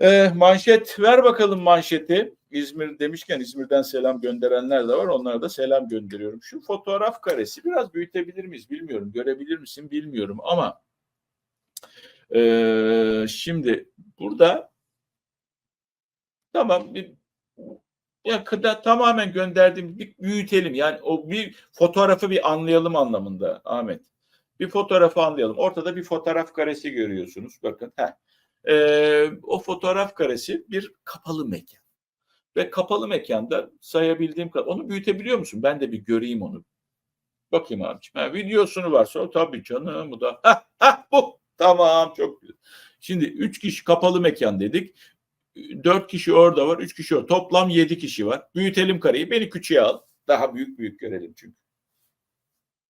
E, manşet ver bakalım manşeti. İzmir demişken İzmir'den selam gönderenler de var. Onlara da selam gönderiyorum. Şu fotoğraf karesi biraz büyütebilir miyiz bilmiyorum. Görebilir misin bilmiyorum ama e, şimdi burada tamam bir ya kadar tamamen gönderdiğim bir büyütelim. Yani o bir fotoğrafı bir anlayalım anlamında Ahmet. Bir fotoğrafı anlayalım. Ortada bir fotoğraf karesi görüyorsunuz. Bakın. Heh. Ee, o fotoğraf karesi bir kapalı mekan. Ve kapalı mekanda sayabildiğim kadar. Onu büyütebiliyor musun? Ben de bir göreyim onu. Bakayım abiciğim. Ha, videosunu varsa o tabii canım bu da. Hah, hah, bu. Tamam çok güzel. Şimdi üç kişi kapalı mekan dedik. Dört kişi orada var. Üç kişi orada. Toplam yedi kişi var. Büyütelim kareyi. Beni küçüğe al. Daha büyük büyük görelim çünkü.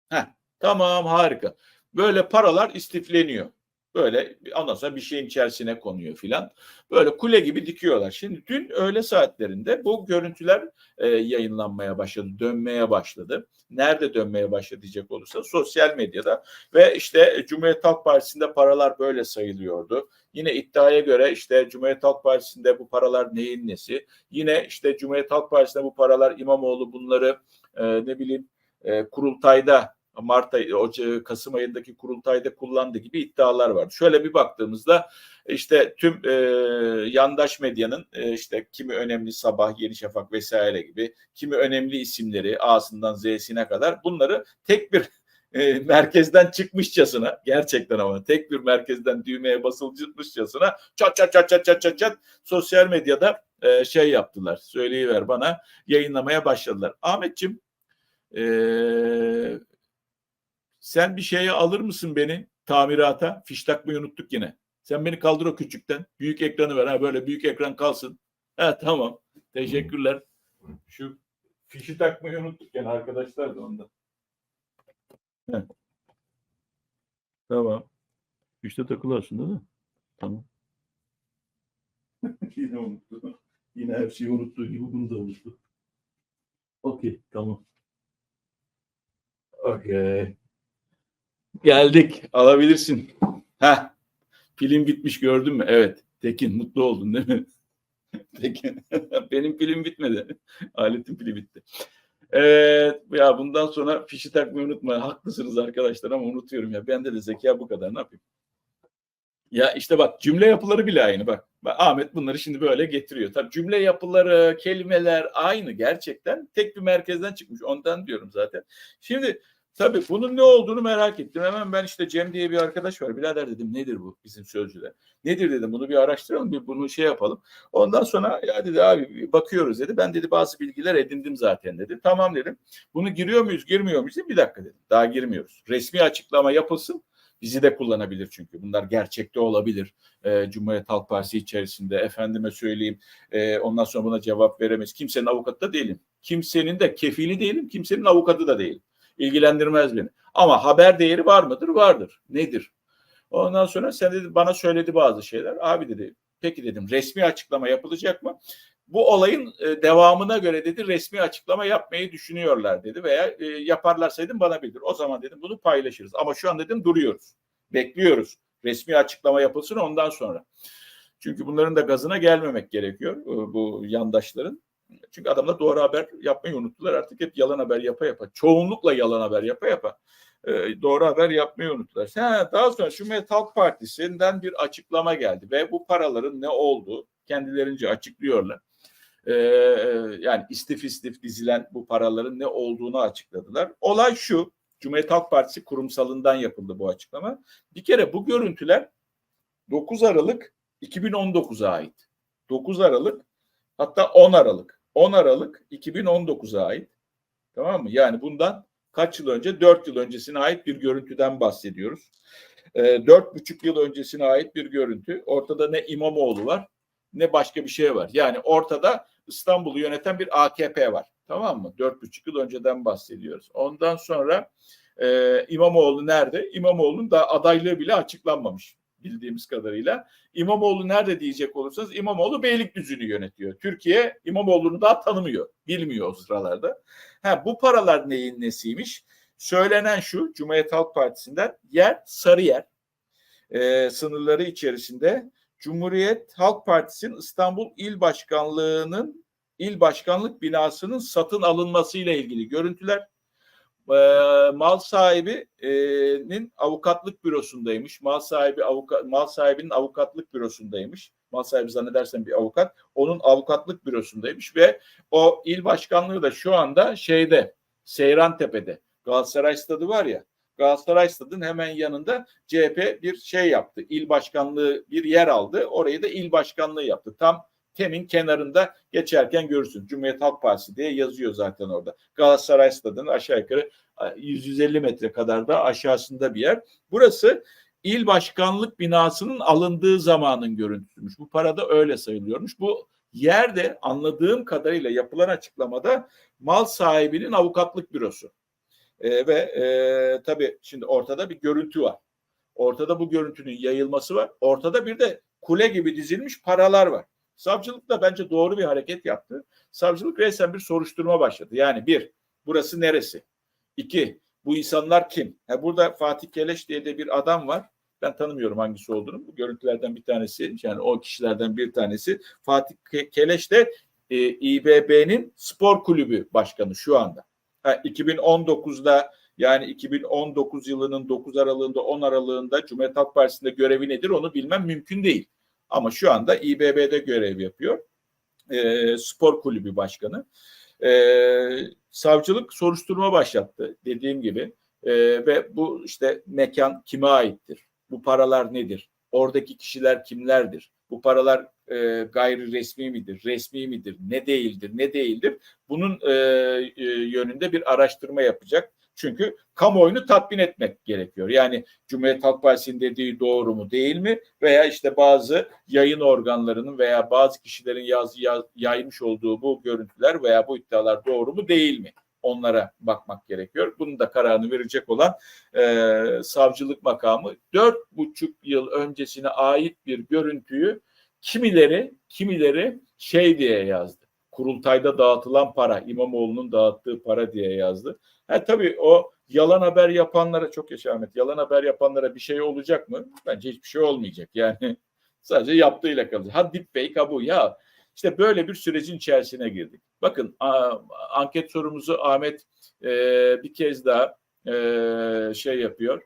Heh, tamam harika. Böyle paralar istifleniyor. Böyle ondan sonra bir şeyin içerisine konuyor filan. Böyle kule gibi dikiyorlar. Şimdi dün öğle saatlerinde bu görüntüler e, yayınlanmaya başladı, dönmeye başladı. Nerede dönmeye başladı diyecek olursa sosyal medyada ve işte Cumhuriyet Halk Partisi'nde paralar böyle sayılıyordu. Yine iddiaya göre işte Cumhuriyet Halk Partisi'nde bu paralar neyin nesi? Yine işte Cumhuriyet Halk Partisi'nde bu paralar İmamoğlu bunları e, ne bileyim e, kurultayda Mart ayı, Kasım ayındaki kurultayda kullandığı gibi iddialar vardı. Şöyle bir baktığımızda işte tüm e, yandaş medyanın e, işte kimi önemli Sabah, Yeni Şafak vesaire gibi kimi önemli isimleri A'sından Z'sine kadar bunları tek bir e, merkezden çıkmışçasına gerçekten ama tek bir merkezden düğmeye basılmışçasına çat çat çat çat çat çat çat sosyal medyada e, şey yaptılar. Söyleyiver bana yayınlamaya başladılar. Ahmetçim eee sen bir şeye alır mısın beni tamirata? Fiş takmayı unuttuk yine. Sen beni kaldır o küçükten. Büyük ekranı ver ha böyle büyük ekran kalsın. Ha tamam. Teşekkürler. Şu fişi takmayı unuttuk yine arkadaşlar da ondan. Heh. Tamam. Fişte takılı aslında da. Tamam. yine unuttu. Yine her şeyi unuttuğu gibi bunu da unuttu. Okey tamam. Okey. Geldik. Alabilirsin. Ha. Film bitmiş gördün mü? Evet. Tekin mutlu oldun değil mi? Tekin. Benim film bitmedi. Aletin pili bitti. Evet. Ya bundan sonra fişi takmayı unutma. Haklısınız arkadaşlar ama unutuyorum ya. Bende de zeka bu kadar. Ne yapayım? Ya işte bak cümle yapıları bile aynı bak. bak. Ahmet bunları şimdi böyle getiriyor. Tabii cümle yapıları, kelimeler aynı gerçekten. Tek bir merkezden çıkmış. Ondan diyorum zaten. Şimdi Tabii bunun ne olduğunu merak ettim. Hemen ben işte Cem diye bir arkadaş var. Birader dedim nedir bu bizim sözcüde? Nedir dedim bunu bir araştıralım bir bunu şey yapalım. Ondan sonra ya dedi abi bakıyoruz dedi. Ben dedi bazı bilgiler edindim zaten dedi. Tamam dedim. Bunu giriyor muyuz girmiyor muyuz? Bir dakika dedim. Daha girmiyoruz. Resmi açıklama yapılsın. Bizi de kullanabilir çünkü. Bunlar gerçekte olabilir. E, Cumhuriyet Halk Partisi içerisinde. Efendime söyleyeyim. E, ondan sonra buna cevap veremeyiz. Kimsenin avukatı da değilim. Kimsenin de kefili değilim. Kimsenin avukatı da değilim ilgilendirmez beni. Ama haber değeri var mıdır? Vardır. Nedir? Ondan sonra sen dedi bana söyledi bazı şeyler. Abi dedi peki dedim resmi açıklama yapılacak mı? Bu olayın e, devamına göre dedi resmi açıklama yapmayı düşünüyorlar dedi veya e, yaparlarsa bana bildir. O zaman dedim bunu paylaşırız. Ama şu an dedim duruyoruz. Bekliyoruz. Resmi açıklama yapılsın ondan sonra. Çünkü bunların da gazına gelmemek gerekiyor e, bu yandaşların. Çünkü adamlar doğru haber yapmayı unuttular. Artık hep yalan haber yapa yapa. Çoğunlukla yalan haber yapa yapa. E, doğru haber yapmayı unuttular. Ha, daha sonra Cumhuriyet Halk Partisi'nden bir açıklama geldi ve bu paraların ne olduğu kendilerince açıklıyorlar. E, yani istif istif dizilen bu paraların ne olduğunu açıkladılar. Olay şu. Cumhuriyet Halk Partisi kurumsalından yapıldı bu açıklama. Bir kere bu görüntüler 9 Aralık 2019'a ait. 9 Aralık hatta 10 Aralık 10 Aralık 2019'a ait. Tamam mı? Yani bundan kaç yıl önce? 4 yıl öncesine ait bir görüntüden bahsediyoruz. Ee, 4,5 yıl öncesine ait bir görüntü. Ortada ne İmamoğlu var ne başka bir şey var. Yani ortada İstanbul'u yöneten bir AKP var. Tamam mı? 4,5 yıl önceden bahsediyoruz. Ondan sonra e, İmamoğlu nerede? İmamoğlu'nun da adaylığı bile açıklanmamış bildiğimiz kadarıyla. İmamoğlu nerede diyecek olursanız İmamoğlu Beylikdüzü'nü yönetiyor. Türkiye İmamoğlu'nu daha tanımıyor. Bilmiyor o sıralarda. Ha, bu paralar neyin nesiymiş? Söylenen şu Cumhuriyet Halk Partisi'nden yer Sarıyer e, sınırları içerisinde Cumhuriyet Halk Partisi'nin İstanbul İl Başkanlığı'nın il başkanlık binasının satın alınmasıyla ilgili görüntüler. Ee, mal sahibinin avukatlık bürosundaymış. Mal sahibi avukat mal sahibinin avukatlık bürosundaymış. Mal sahibi zannedersem bir avukat. Onun avukatlık bürosundaymış ve o il başkanlığı da şu anda şeyde Seyrantepe'de. Galatasaray stadı var ya. Galatasaray stadının hemen yanında CHP bir şey yaptı. İl başkanlığı bir yer aldı. Orayı da il başkanlığı yaptı. Tam Temin kenarında geçerken görürsün. Cumhuriyet Halk Partisi diye yazıyor zaten orada. Galatasaray Stadı'nın aşağı yukarı 150 metre kadar da aşağısında bir yer. Burası il başkanlık binasının alındığı zamanın görüntüsüymüş. Bu para da öyle sayılıyormuş. Bu yerde anladığım kadarıyla yapılan açıklamada mal sahibinin avukatlık bürosu. E, ve e, tabii şimdi ortada bir görüntü var. Ortada bu görüntünün yayılması var. Ortada bir de kule gibi dizilmiş paralar var. Savcılık da bence doğru bir hareket yaptı. Savcılık resmen bir soruşturma başladı. Yani bir, burası neresi? İki, bu insanlar kim? Ha, burada Fatih Keleş diye de bir adam var. Ben tanımıyorum hangisi olduğunu. Bu görüntülerden bir tanesi, yani o kişilerden bir tanesi. Fatih Keleş de e, İBB'nin spor kulübü başkanı şu anda. Ha, 2019'da yani 2019 yılının 9 aralığında 10 aralığında Cumhuriyet Halk Partisi'nde görevi nedir onu bilmem mümkün değil. Ama şu anda İBB'de görev yapıyor. E, spor kulübü başkanı. E, savcılık soruşturma başlattı dediğim gibi. E, ve bu işte mekan kime aittir? Bu paralar nedir? Oradaki kişiler kimlerdir? Bu paralar e, gayri resmi midir? Resmi midir? Ne değildir? Ne değildir? Bunun e, e, yönünde bir araştırma yapacak. Çünkü kamuoyunu tatmin etmek gerekiyor. Yani Cumhuriyet Halk Partisi'nin dediği doğru mu değil mi? Veya işte bazı yayın organlarının veya bazı kişilerin yazı yaz, yaymış olduğu bu görüntüler veya bu iddialar doğru mu değil mi? Onlara bakmak gerekiyor. Bunun da kararını verecek olan e, savcılık makamı dört buçuk yıl öncesine ait bir görüntüyü kimileri kimileri şey diye yazdı. Kurultayda dağıtılan para, İmamoğlu'nun dağıttığı para diye yazdı. Ha, tabii o yalan haber yapanlara çok yaşa Ahmet. Yalan haber yapanlara bir şey olacak mı? Bence hiçbir şey olmayacak. Yani sadece yaptığıyla kalacak. Ha deepfake ha bu ya. İşte böyle bir sürecin içerisine girdik. Bakın anket sorumuzu Ahmet e, bir kez daha e, şey yapıyor.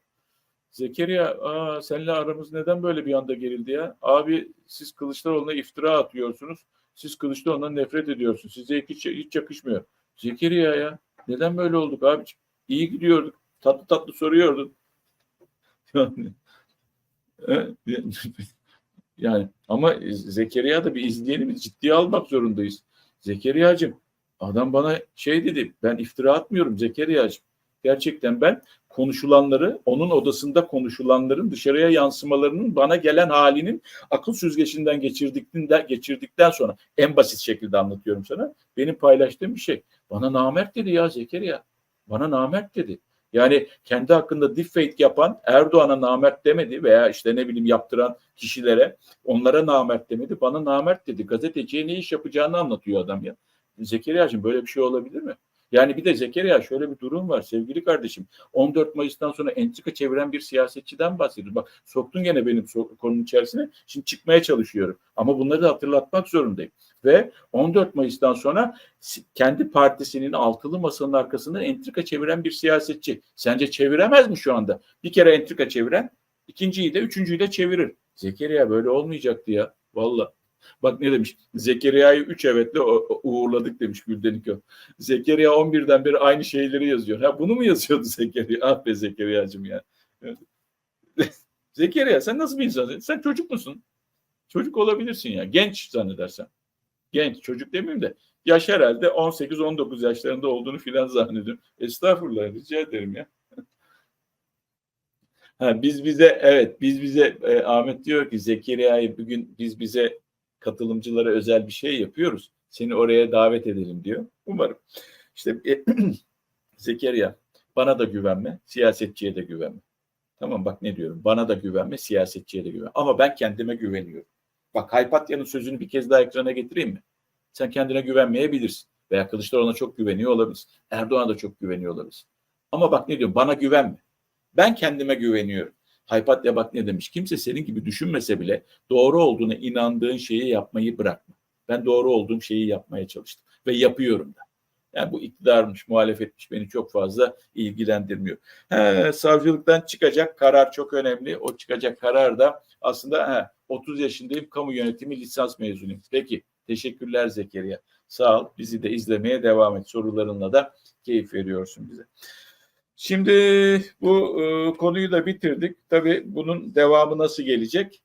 Zekeriya aa, seninle aramız neden böyle bir anda gerildi ya? Abi siz Kılıçdaroğlu'na iftira atıyorsunuz. Siz Kılıçdaroğlu'ndan nefret ediyorsunuz. Size hiç, hiç yakışmıyor. Zekeriya ya neden böyle olduk abiciğim? İyi gidiyorduk. Tatlı tatlı soruyordun. yani ama Zekeriya da bir izleyelim. Ciddiye almak zorundayız. Zekeriya'cığım adam bana şey dedi. Ben iftira atmıyorum Zekeriya'cığım. Gerçekten ben konuşulanları, onun odasında konuşulanların dışarıya yansımalarının bana gelen halinin akıl süzgecinden geçirdikten, geçirdikten sonra en basit şekilde anlatıyorum sana. Benim paylaştığım bir şey. Bana namert dedi ya Zekeriya. Bana namert dedi. Yani kendi hakkında deepfake yapan Erdoğan'a namert demedi veya işte ne bileyim yaptıran kişilere onlara namert demedi. Bana namert dedi. Gazeteciye ne iş yapacağını anlatıyor adam ya. Zekeriya'cığım böyle bir şey olabilir mi? Yani bir de Zekeriya şöyle bir durum var sevgili kardeşim. 14 Mayıs'tan sonra entrika çeviren bir siyasetçiden bahsediyoruz. Bak soktun gene benim so- konunun içerisine. Şimdi çıkmaya çalışıyorum. Ama bunları da hatırlatmak zorundayım. Ve 14 Mayıs'tan sonra kendi partisinin altılı masanın arkasında entrika çeviren bir siyasetçi. Sence çeviremez mi şu anda? Bir kere entrika çeviren ikinciyi de üçüncüyü de çevirir. Zekeriya böyle olmayacaktı ya. Valla. Bak ne demiş? Zekeriya'yı üç evetle uğurladık demiş Gülden İkö. Zekeriya 11'den beri aynı şeyleri yazıyor. Ha bunu mu yazıyordu Zekeriya? Ah be Zekeriya'cığım ya. Zekeriya sen nasıl bir insansın? Sen çocuk musun? Çocuk olabilirsin ya. Genç zannedersen. Genç çocuk demeyeyim de yaş herhalde 18-19 yaşlarında olduğunu filan zannediyorum. Estağfurullah rica ederim ya. Ha, biz bize evet biz bize e, Ahmet diyor ki Zekeriya'yı bugün biz bize katılımcılara özel bir şey yapıyoruz. Seni oraya davet edelim diyor. Umarım. İşte e, Zekeriya bana da güvenme, siyasetçiye de güvenme. Tamam bak ne diyorum. Bana da güvenme, siyasetçiye de güvenme. Ama ben kendime güveniyorum. Bak Haypatya'nın sözünü bir kez daha ekrana getireyim mi? Sen kendine güvenmeyebilirsin. Veya Kılıçdaroğlu'na çok güveniyor olabilirsin. Erdoğan'a da çok güveniyor olabilirsin. Ama bak ne diyorum bana güvenme. Ben kendime güveniyorum. Haypatya bak ne demiş. Kimse senin gibi düşünmese bile doğru olduğuna inandığın şeyi yapmayı bırakma. Ben doğru olduğum şeyi yapmaya çalıştım ve yapıyorum da. Yani bu iktidarmış, muhalefetmiş beni çok fazla ilgilendirmiyor. He, savcılıktan çıkacak karar çok önemli. O çıkacak karar da aslında he, 30 yaşındayım, kamu yönetimi lisans mezunuyum. Peki, teşekkürler Zekeriya. Sağ ol, bizi de izlemeye devam et. Sorularınla da keyif veriyorsun bize. Şimdi bu e, konuyu da bitirdik. Tabii bunun devamı nasıl gelecek?